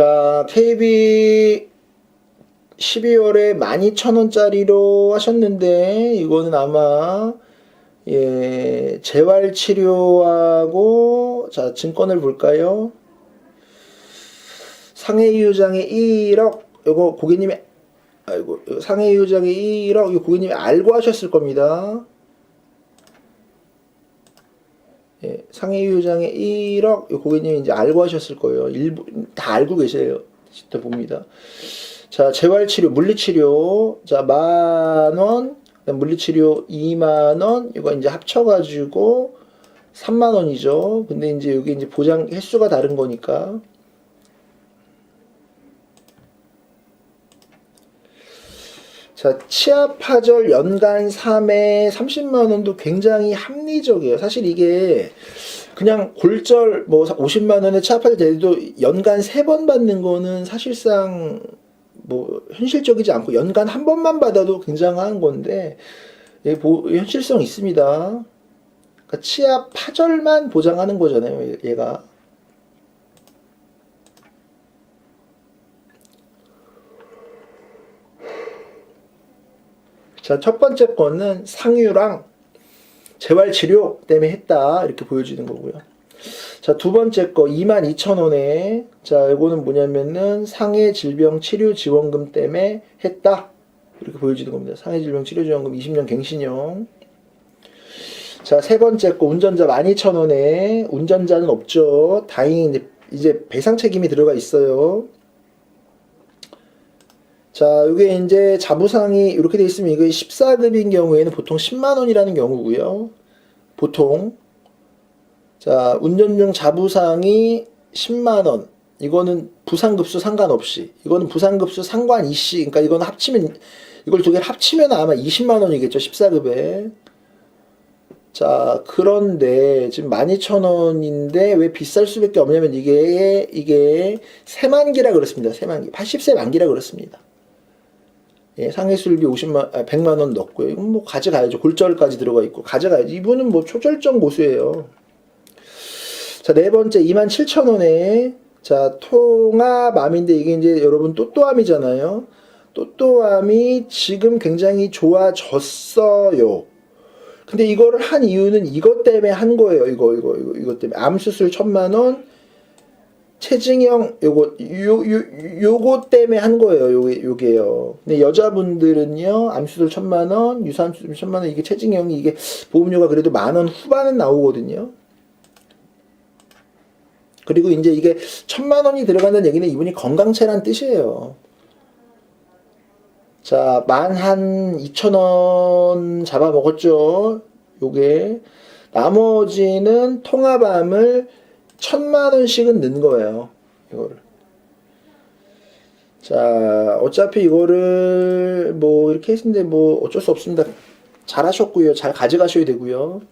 자, KB 12월에 12,000원짜리로 하셨는데, 이거는 아마, 예, 재활 치료하고, 자, 증권을 볼까요? 상해 유장의 1억, 요거 고객님이, 아이고, 상해 유장의 1억, 이거 고객님이 알고 하셨을 겁니다. 예, 상해유장의 1억, 요 고객님이 이제 알고 하셨을 거예요. 일부, 다 알고 계세요. 진짜 봅니다. 자, 재활치료, 물리치료, 자, 만 원, 물리치료 2만 원, 이거 이제 합쳐 가지고 3만 원이죠. 근데 이제 여기 이제 보장 횟수가 다른 거니까. 자, 치아파절 연간 3회 30만 원도 굉장히 합리적이에요. 사실 이게 그냥 골절 뭐 50만 원에 치아파절 대도 연간 3번 받는 거는 사실상 뭐 현실적이지 않고 연간 한 번만 받아도 굉장한 건데 예, 보- 현실성 있습니다. 그러니까 치아 파절만 보장하는 거잖아요, 얘- 얘가. 자, 첫 번째 거는 상유랑 재활 치료 때문에 했다. 이렇게 보여지는 거고요. 자, 두 번째 거 22,000원에 자, 이거는 뭐냐면은 상해 질병 치료 지원금 때문에 했다. 이렇게 보여지는 겁니다. 상해 질병 치료 지원금 20년 갱신형. 자, 세 번째 거 운전자 12,000원에 운전자는 없죠. 다행히 이제 배상 책임이 들어가 있어요. 자, 이게 이제 자부상이 이렇게 돼 있으면 이거 14급인 경우에는 보통 10만 원이라는 경우고요. 보통 자, 운전 중 자부상이 10만 원. 이거는 부상급수 상관없이. 이거는 부상급수 상관 이씨. 그러니까 이거는 합치면 이걸 두 개를 합치면 아마 20만 원이겠죠. 14급에. 자, 그런데 지금 12,000원인데 왜 비쌀 수밖에 없냐면 이게 이게 세만기라 그렇습니다. 세만기. 80세 만기라 그렇습니다. 예, 상해술비 50만, 아, 100만 원 넣고요. 이건 뭐 가져가야죠. 골절까지 들어가 있고 가져가야죠. 이분은 뭐 초절정 고수예요. 자, 네 번째 27,000원에 자, 통합암인데 이게 이제 여러분 또또암이잖아요. 또또암이 지금 굉장히 좋아졌어요. 근데 이거를 한 이유는 이것 때문에 한 거예요. 이거 이거 이거 이것 때문에 암 수술 천만 원, 체증형 요거 요, 요 요거 때문에 한 거예요. 요게 요게요. 근데 여자분들은요 암 수술 천만 원, 유산 수술 천만 원 이게 체증형이 이게 보험료가 그래도 만 원 후반은 나오거든요. 그리고 이제 이게 천만 원이 들어간다는 얘기는 이분이 건강체란 뜻이에요. 자, 만 한 2천 원 잡아먹었죠. 요게. 나머지는 통합암을 천만 원씩은 넣은 거예요. 이거를. 자, 어차피 이거를 뭐 이렇게 했는데 뭐 어쩔 수 없습니다. 잘 하셨고요. 잘 가져가셔야 되고요.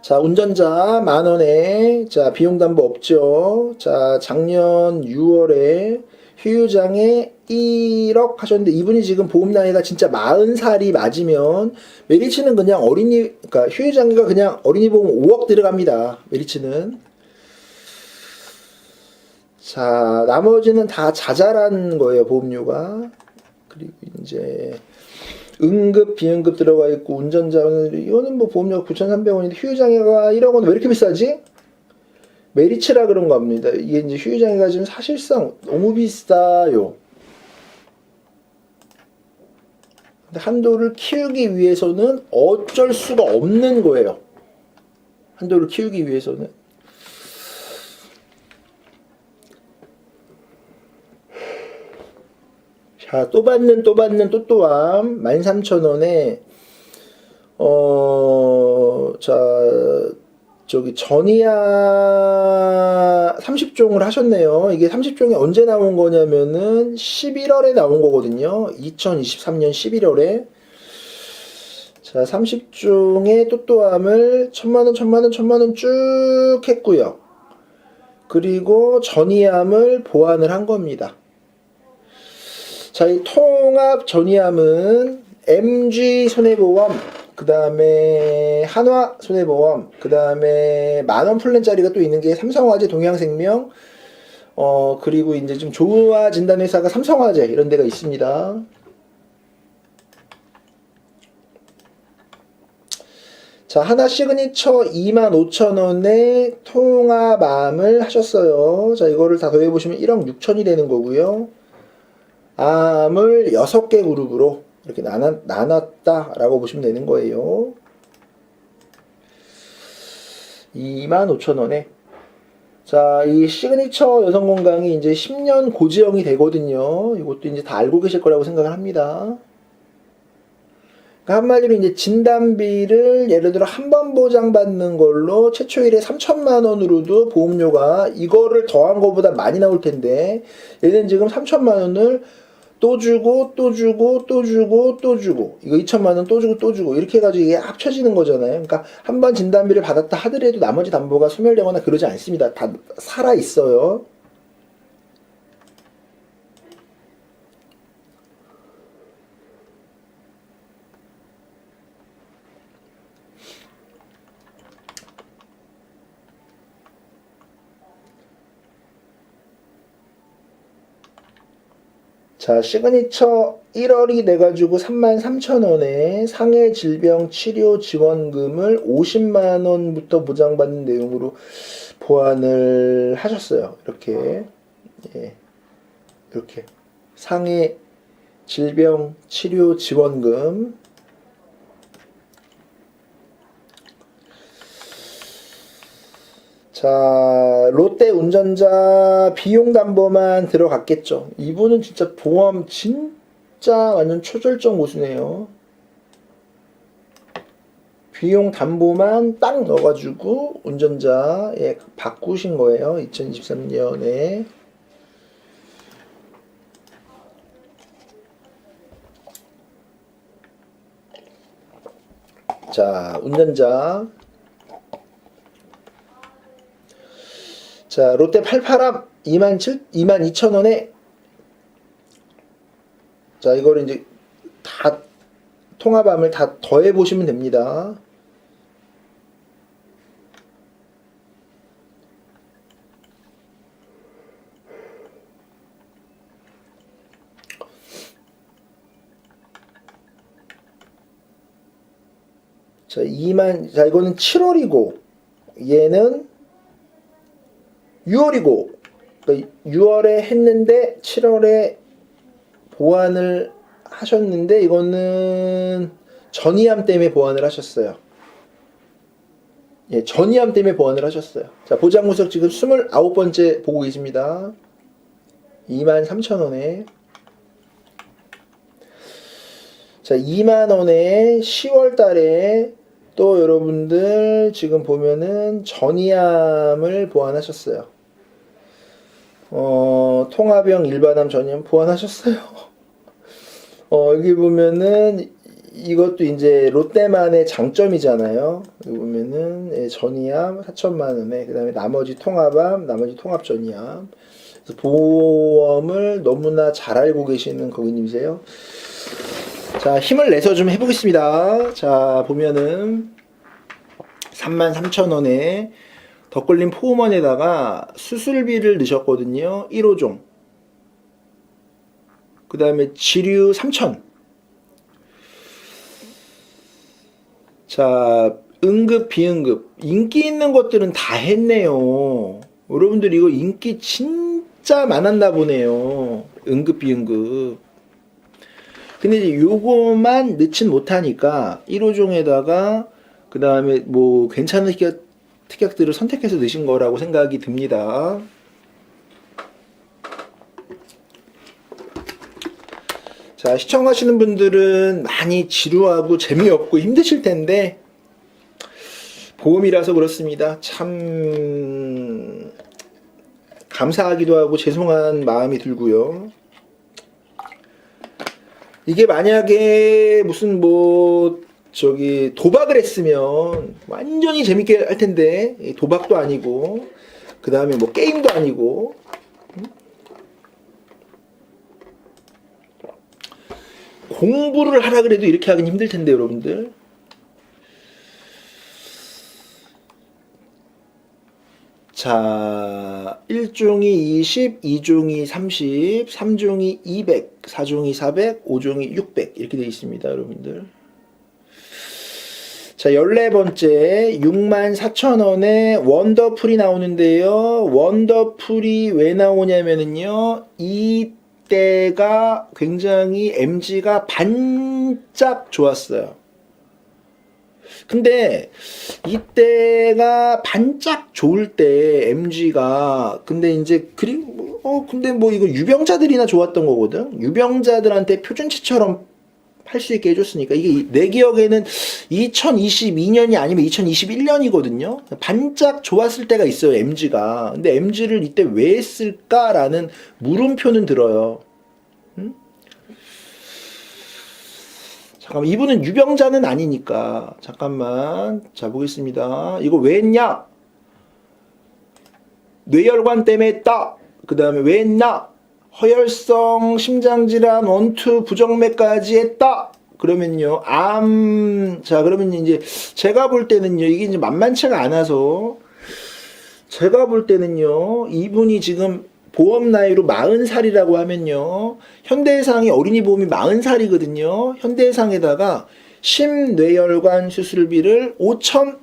자, 운전자 만 원에 자, 비용 담보 없죠. 자, 작년 6월에 휴유장에 1억 하셨는데 이분이 지금 보험 나이가 진짜 40살이 맞으면 메리츠는 그냥 어린이 그러니까 휴유장가 그냥 어린이 보험 5억 들어갑니다. 메리츠는 자, 나머지는 다 자잘한 거예요, 보험료가. 그리고 이제 응급, 비응급 들어가 있고 운전자는 이거는 뭐 보험료가 9,300원인데 휴유장애가 1억 원 왜 이렇게 비싸지? 메리츠라 그런 겁니다. 이게 이제 휴유장애가 지금 사실상 너무 비싸요. 근데 한도를 키우기 위해서는 어쩔 수가 없는 거예요. 한도를 키우기 위해서는. 자, 또 받는, 또 받는, 또 또함. 13,000원에, 어, 자, 저기, 전이야 30종을 하셨네요. 이게 30종이 언제 나온 거냐면은 11월에 나온 거거든요. 2023년 11월에. 자, 30종의 또또함을 천만원, 천만원, 천만원 쭉 했고요. 그리고 전이함을 보완을 한 겁니다. 자, 이 통합 전이함은 MG 손해보험 그 다음에 한화 손해보험, 그 다음에 만원 플랜짜리가 또 있는 게 삼성화재, 동양생명, 어, 그리고 이제 좀 좋아진다는 회사가 삼성화재 이런 데가 있습니다. 자, 하나 시그니처 25,000원에 통화맘을 하셨어요. 자, 이거를 다 더해보시면 1억 6천이 되는 거고요. 암을 6개 그룹으로 이렇게 나눴, 나눴다라고 보시면 되는 거예요. 25,000원에. 자, 이 시그니처 여성 건강이 이제 10년 고지형이 되거든요. 이것도 이제 다 알고 계실 거라고 생각을 합니다. 그러니까 한마디로 이제 진단비를 예를 들어 한 번 보장받는 걸로 최초 일에 3천만 원으로도 보험료가 이거를 더한 것보다 많이 나올 텐데 얘는 지금 3천만 원을 또 주고 또 주고 또 주고 또 주고 이거 2천만 원 또 주고 또 주고 이렇게 해가지고 이게 합쳐지는 거잖아요. 그러니까 한 번 진단비를 받았다 하더라도 나머지 담보가 소멸되거나 그러지 않습니다. 다 살아 있어요. 자, 시그니처 1월이 돼가지고 33,000원에 상해 질병 치료 지원금을 50만원부터 보장받는 내용으로 보완을 하셨어요. 이렇게. 예. 이렇게. 상해 질병 치료 지원금. 자, 롯데 운전자 비용 담보만 들어갔겠죠. 이분은 진짜 보험 진짜 완전 초절정 고수네요. 비용 담보만 딱 넣어가지고 운전자에 바꾸신 거예요. 2023년에. 자, 운전자. 자, 롯데 팔팔함 2만 7, 2만 2천 원에 자, 이거를 이제 다 통합함을 다 더해 보시면 됩니다. 자, 2만 자, 이거는 7월이고 얘는 6월이고 그러니까 6월에 했는데 7월에 보완을 하셨는데 이거는 전이암 때문에 보완을 하셨어요. 예, 전이암 때문에 보완을 하셨어요. 자, 보장무석 지금 29번째 보고 계십니다. 23,000원에 자, 2만원에 10월 달에 또 여러분들 지금 보면은 전이암을 보완하셨어요. 어, 통합형 일반암 전이암 보완하셨어요. 어, 여기 보면은 이것도 이제 롯데만의 장점이잖아요. 여기 보면은 예, 전이암 4천만 원에 그다음에 나머지 통합암, 나머지 통합 전이암. 보험을 너무나 잘 알고 계시는 고객님이세요. 자, 힘을 내서 좀 해보겠습니다. 자, 보면은 33,000원에 덧걸림 포음원에다가 수술비를 넣으셨거든요. 1호종. 그 다음에 지류 3,000. 자, 응급, 비응급. 인기 있는 것들은 다 했네요. 여러분들 이거 인기 진짜 많았나 보네요. 응급, 비응급. 근데 이제 요거만 넣진 못하니까 1호종에다가 그 다음에 뭐 특약, 특약들을 선택해서 넣으신 거라고 생각이 듭니다. 자, 시청하시는 분들은 많이 지루하고 재미없고 힘드실 텐데, 보험이라서 그렇습니다. 참, 감사하기도 하고 죄송한 마음이 들고요. 이게 만약에 무슨 뭐 저기 도박을 했으면 완전히 재밌게 할 텐데 도박도 아니고 그 다음에 뭐 게임도 아니고. 공부를 하라 그래도 이렇게 하긴 힘들 텐데 여러분들. 자, 1종이 20, 2종이 30, 3종이 200, 4종이 400, 5종이 600 이렇게 되어 있습니다, 여러분들. 자, 14번째 64,000원에 원더풀이 나오는데요. 원더풀이 왜 나오냐면은요. 이때가 굉장히 MG가 반짝 좋았어요. 근데 이때가 반짝 좋을 때 MG가 근데 이제 그리고 어 근데 뭐 이거 유병자들이나 좋았던 거거든. 유병자들한테 표준치처럼 할수 있게 해줬으니까 이게 이- 내 기억에는 2022년이 아니면 2021년이거든요. 반짝 좋았을 때가 있어요 MG가. 근데 MG를 이때 왜 했을까라는 물음표는 들어요. 음? 잠깐만 이분은 유병자는 아니니까 잠깐만 자 보겠습니다. 이거 왜 했냐? 뇌혈관 때문에 했다. 그 다음에 왜 했나? 허혈성 심장질환 원투 부정맥까지 했다. 그러면요, 암, 자, 그러면 이제 제가 볼 때는요, 이게 이제 만만치가 않아서 제가 볼 때는요, 이분이 지금 보험 나이로 40살이라고 하면요, 현대해상이 어린이 보험이 40살이거든요. 현대해상에다가 심뇌혈관 수술비를 5천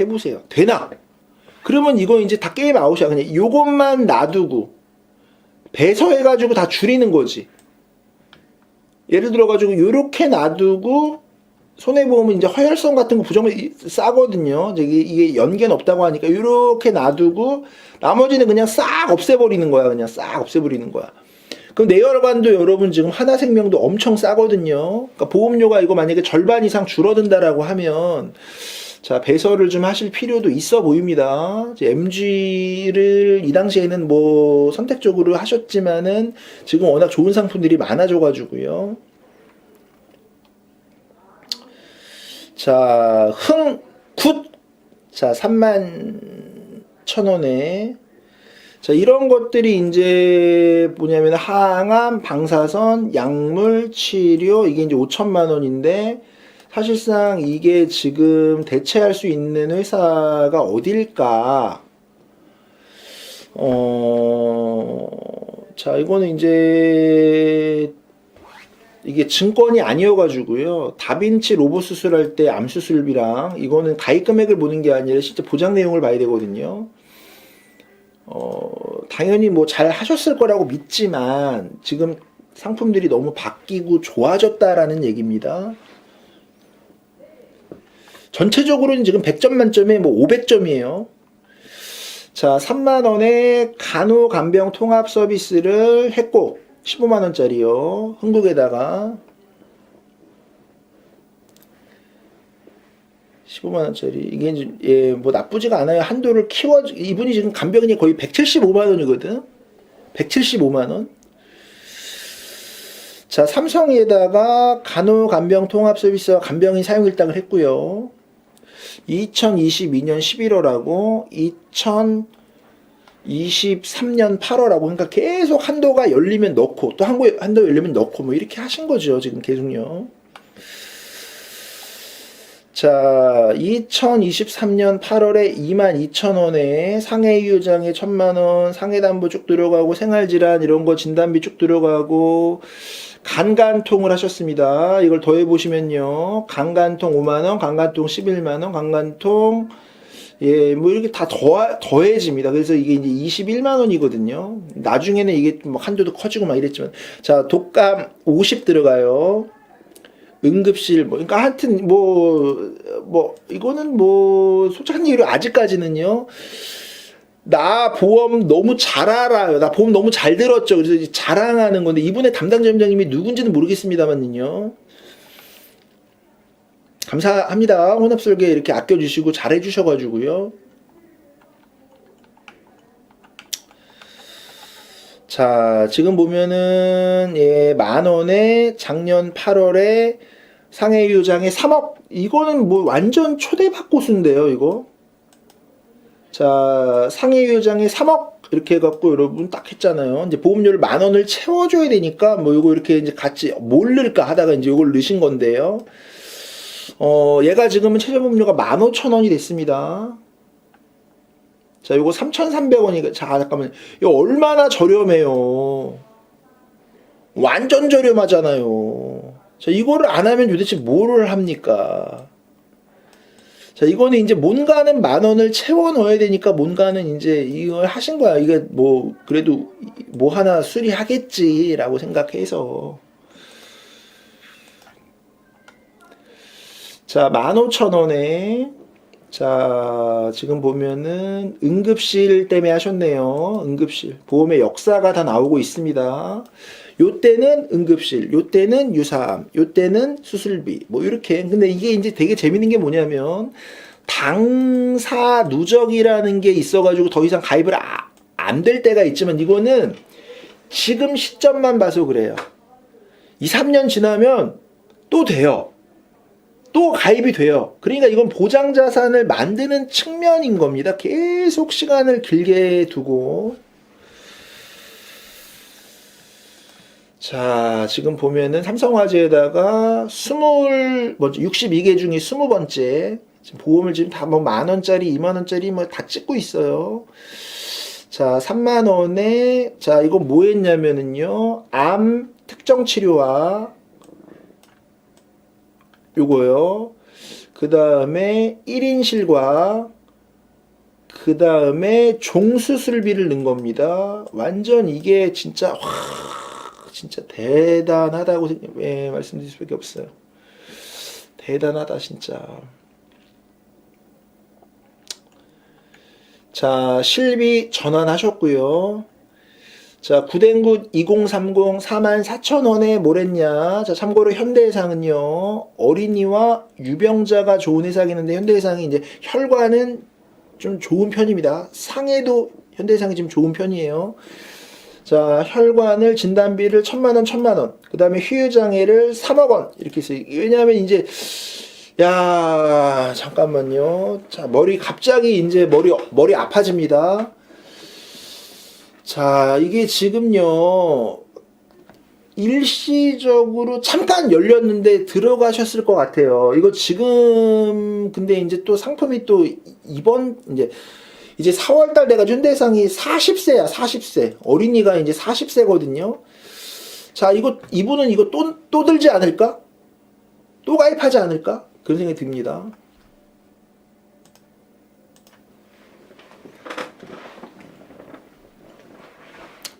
해보세요. 되나? 그러면 이거 이제 다 게임 아웃이야. 그냥 요것만 놔두고 배서해가지고 다 줄이는 거지. 예를 들어가지고 요렇게 놔두고 손해보험은 이제 허혈성 같은 거 부정면 싸거든요. 이게, 이게 연계는 없다고 하니까 요렇게 놔두고 나머지는 그냥 싹 없애버리는 거야. 그냥 싹 없애버리는 거야. 그럼 내혈관도 여러분 지금 하나 생명도 엄청 싸거든요. 그러니까 보험료가 이거 만약에 절반 이상 줄어든다라고 하면 자, 배설을 좀 하실 필요도 있어 보입니다. MG를 이 당시에는 뭐 선택적으로 하셨지만은 지금 워낙 좋은 상품들이 많아져 가지고요. 자, 흥, 굿. 자, 3만 천 원에. 자, 이런 것들이 이제 뭐냐면 항암, 방사선, 약물, 치료, 이게 이제 5천만 원인데, 사실상 이게 지금 대체할 수 있는 회사가 어딜까? 어, 자, 이거는 이제 이게 증권이 아니어가지고요. 다빈치 로봇 수술할 때 암 수술비랑 이거는 가입 금액을 보는 게 아니라 실제 보장 내용을 봐야 되거든요. 어, 당연히 뭐 잘 하셨을 거라고 믿지만 지금 상품들이 너무 바뀌고 좋아졌다라는 얘기입니다. 전체적으로는 지금 100점 만점에 뭐 500점이에요. 자, 3만 원에 간호 간병 통합 서비스를 했고 15만 원짜리요. 흥국에다가 15만 원짜리 이게 이제 예, 뭐 나쁘지가 않아요. 한도를 키워 이분이 지금 간병이 거의 175만 원이거든. 175만 원. 자, 삼성에다가 간호 간병 통합 서비스와 간병인 사용 일당을 했고요. 2022년 11월하고 2023년 8월하고 그러니까 계속 한도가 열리면 넣고 또 한도 한도 열리면 넣고 뭐 이렇게 하신 거죠 지금 계속요. 자, 2023년 8월에 22,000원에 상해이유장에 1,000만 원, 상해 담보 쭉 들어가고, 생활 질환 이런 거 진단비 쭉 들어가고, 간간통을 하셨습니다. 이걸 더해 보시면요. 간간통 5만 원, 간간통 11만 원, 간간통, 예, 뭐 이렇게 다 더, 더해집니다. 그래서 이게 이제 21만 원이거든요. 나중에는 이게 뭐 한도도 커지고 막 이랬지만. 자, 독감 50 들어가요. 응급실 뭐 그러니까 하여튼 뭐뭐 이거는 뭐 솔직한 얘기로 아직까지는요 나 보험 너무 잘 알아요 나 보험 너무 잘 들었죠 그래서 자랑하는 건데 이분의 담당 점장님이 누군지는 모르겠습니다만요 감사합니다 혼합설계 이렇게 아껴주시고 잘해주셔가지고요 자, 지금 보면은, 예, 만 원에 작년 8월에 상해 유장에 3억. 이거는 뭐 완전 초대박 고수인데요, 이거. 자, 상해유장에 3억. 이렇게 해갖고 여러분 딱 했잖아요. 이제 보험료를 만 원을 채워줘야 되니까 뭐 이거 이렇게 이제 같이 뭘 넣을까 하다가 이제 이걸 넣으신 건데요. 어, 얘가 지금은 최저 보험료가 15,000원이 됐습니다. 자, 요거 3,300원이니까 자, 잠깐만. 이거 얼마나 저렴해요. 완전 저렴하잖아요. 자, 이거를 안 하면 도대체 뭐를 합니까? 자, 이거는 이제 뭔가는 만 원을 채워 넣어야 되니까 뭔가는 이제 이걸 하신 거야. 이게 뭐, 그래도 뭐 하나 수리하겠지라고 생각해서. 자, 15,000원에, 자, 지금 보면은 응급실 때문에 하셨네요. 응급실. 보험의 역사가 다 나오고 있습니다. 요 때는 응급실, 요 때는 유사암, 요 때는 수술비, 뭐 이렇게. 근데 이게 이제 되게 재밌는 게 뭐냐면 당사 누적이라는 게 있어가지고 더 이상 가입을 아, 안될 때가 있지만 이거는 지금 시점만 봐서 그래요. 2, 3년 지나면 또 돼요. 또 가입이 돼요. 그러니까 이건 보장 자산을 만드는 측면인 겁니다. 계속 시간을 길게 두고 자, 지금 보면은 삼성화재에다가 스물 번째, 62개 중에 스무 번째. 지금 보험을 지금 다 뭐 만 원짜리, 이만 원짜리 뭐 다 찍고 있어요. 자, 3만 원에, 자, 이거 뭐 했냐면은요, 암 특정 치료와 요거요. 그 다음에 1인실과 그 다음에 종수술비를 넣은 겁니다. 완전 이게 진짜, 와, 진짜 대단하다고 생- 예, 말씀드릴 수밖에 없어요. 대단하다 진짜. 자 실비 전환하셨고요. 자 구댕구 2030 44,000원에 뭘 했냐. 자 참고로 현대해상은요 어린이와 유병자가 좋은 회사이는데 현대해상이 이제 혈관은 좀 좋은 편입니다. 상해도 현대해상이 지금 좋은 편이에요. 자, 혈관을 진단비를 천만 원, 천만 원. 그 다음에 휴유장애를 3억 원. 이렇게 해서. 왜냐하면 이제, 야, 잠깐만요. 자, 머리, 갑자기 이제 머리, 머리 아파집니다. 자, 이게 지금요, 일시적으로 잠깐 열렸는데 들어가셨을 것 같아요. 이거 지금, 근데 이제 또 상품이 또 이번, 이제, 이제 4월달 돼가 준 대상이 40세야 40세 어린이가 이제 40세거든요 자 이거 이분은 이거 또, 또 들지 않을까? 또 가입하지 않을까? 그런 생각이 듭니다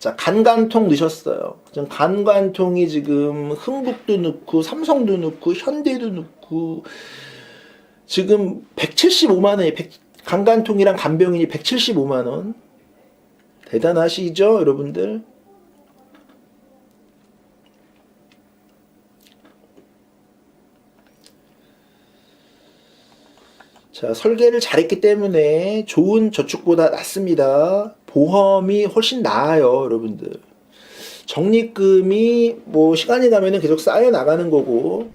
자, 간간통 넣으셨어요. 지금 간관통이 지금 흥북도 넣고 삼성도 넣고 현대도 넣고 지금 175만 원에 100, 강간통이랑 간병인이 175만 원. 대단하시죠, 여러분들? 자, 설계를 잘했기 때문에 좋은 저축보다 낫습니다. 보험이 훨씬 나아요, 여러분들. 적립금이 뭐 시간이 가면 계속 쌓여 나가는 거고